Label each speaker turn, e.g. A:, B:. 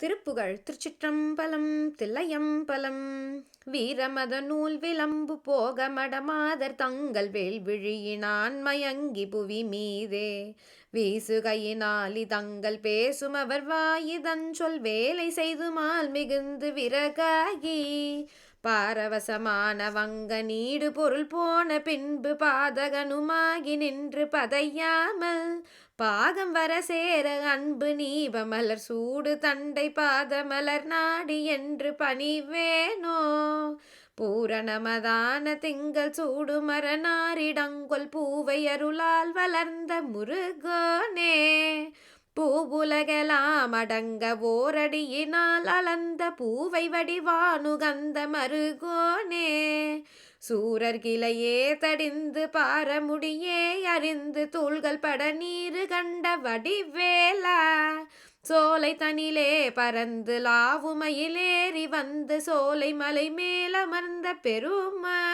A: திருப்புகழ் திருச்சிற்றம்பலம் தில்லையம்பலம். வீரமத நூல் விளம்பு போக மடமாதர் தங்கள் வேல்விழியினான் மயங்கி புவி மீதே. வீசுகையினாலி தங்கள் பேசும் அவர் வாயிதன் சொல் வேலை செய்துமால் மிகுந்து விறகாகி. பாரவசமான வங்க நீடு பொருள் போன பின்பு பாதகனுமாகி நின்று பதையாமல் பாகம் வர சேர அன்பு நீபமலர் சூடு தண்டை பாதமலர் நாடி என்று பணிவேனோ? பூரணமதான திங்கள் சூடு மரநாரிடங்கொல் பூவை அருளால் வளர்ந்த முருகோனே. பூவுலகலாம் அடங்க ஓரடியினால் அளந்த பூவை வடிவானுகந்த மருகோனே. சூரர் கிளையே தடிந்து பாரமுடியே அறிந்து தூள்கள் பட நீரு கண்ட வடிவேலா. சோலை தனிலே பறந்து லாவுமையிலேறி வந்து சோலை மலை மேலமர்ந்த பெருமா.